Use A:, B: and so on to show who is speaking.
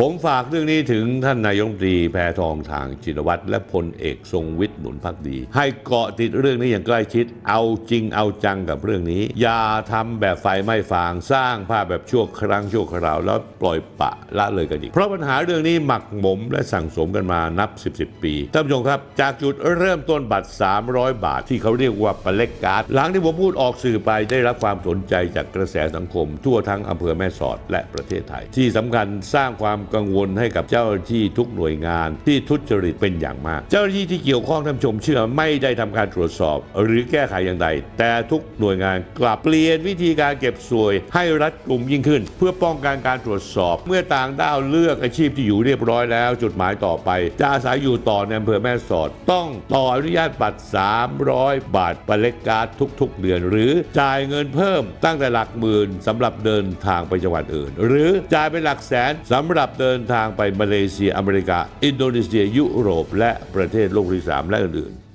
A: ผมฝากเรื่องนี้ถึงท่านนายมตรีแพทองทางจินวัตรและพลเอกทรงวิทย์หนุนพักดี ให้เกาะติดเรื่องนี้อย่างใกล้ชิด เอาจริงเอาจังกับเรื่องนี้ อย่าทำแบบไฟไหม้ฟางสร้างภาพแบบชั่วครั้งชั่วคราว แล้วปล่อยปะละเลยกันอีก เพราะปัญหาเรื่องนี้หมักหมมและสั่งสมกันมานับ 10 10ปีท่านผู้ชมครับ จากจุดเริ่มต้นบัตร 300 บาทที่เขาเรียกว่าปลเล็กการ์ดหลังที่ผมพูดออกสื่อไปได้รับความสนใจจากกระแสสังคม ทั่วทั้งอำเภอแม่สอดและประเทศไทย ที่สำคัญสร้างความกังวลให้กับเจ้าหน้าที่ทุกหน่วยงานที่ทุจริตเป็นอย่างมาก เจ้าหน้าที่ที่เกี่ยวข้องท่านชมเชื่อไม่ได้ทำการตรวจสอบ หรือแก้ไขอย่างใด แต่ทุกหน่วยงานกลับเปลี่ยนวิธีการเก็บสวย ให้รัดกลุ่มยิ่งขึ้น เพื่อป้องกันการตรวจสอบ เมื่อต่างด้าวเลือกอาชีพที่อยู่เรียบร้อยแล้ว จุดหมายต่อไป จะอาศัยอยู่ต่อในอำเภอแม่สอด ต้องต่ออนุญาตบัตร 300 บาทปลาเล็กการ์ดทุก ๆ เดือน หรือจ่ายเงินเพิ่มตั้งแต่หลักหมื่นสำหรับเดินทางไปจังหวัดอื่น หรือจ่ายเป็นหลักแสนสำหรับเดินทางไปมาเลเซียอเมริกา อินโดนีเซีย ยุโรป และประเทศโลกที่สามและอื่นๆ